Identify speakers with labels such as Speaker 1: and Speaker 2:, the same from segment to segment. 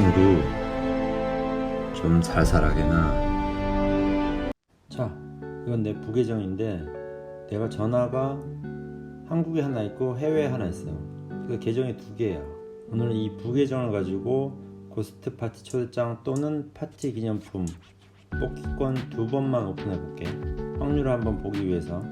Speaker 1: 친구 좀 살살하게나. 자 이건 내 부계정인데 내가 전화가 한국에 하나 있고 해외에 하나 있어요. 그 계정이 두 개야. 오늘은 이 부계정을 가지고 고스트 파티 초대장 또는 파티 기념품 뽑기권 두 번만 오픈해 볼게. 확률을 한번 보기 위해서.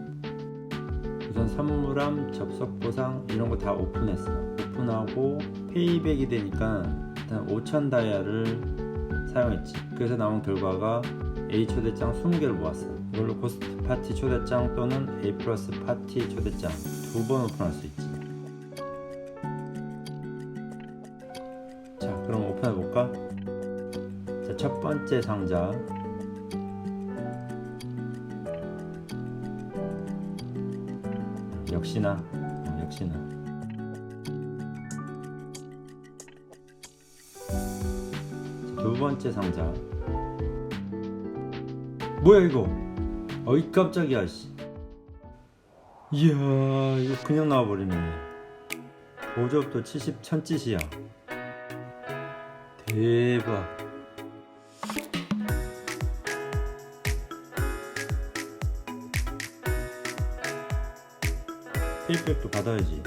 Speaker 1: 우선 선물함, 접속 보상 이런 거 다 오픈했어. 오픈하고 페이백이 되니까 일단 5천 다이아를 사용했지. 그래서 나온 결과가 A 초대장 20개를 모았어. 이걸로 고스트 파티 초대장 또는 A 플러스 파티 초대장 두 번 오픈할 수 있지. 자, 그럼 오픈해 볼까? 자, 첫 번째 상자. 역시나 어, 역시나 두 번째 상자. 뭐야 이거? 어이 깜짝이야 씨. 이야 이거 그냥 나와버리네. 보조업도 70 천짓이야. 대박. 페이백도 받아야지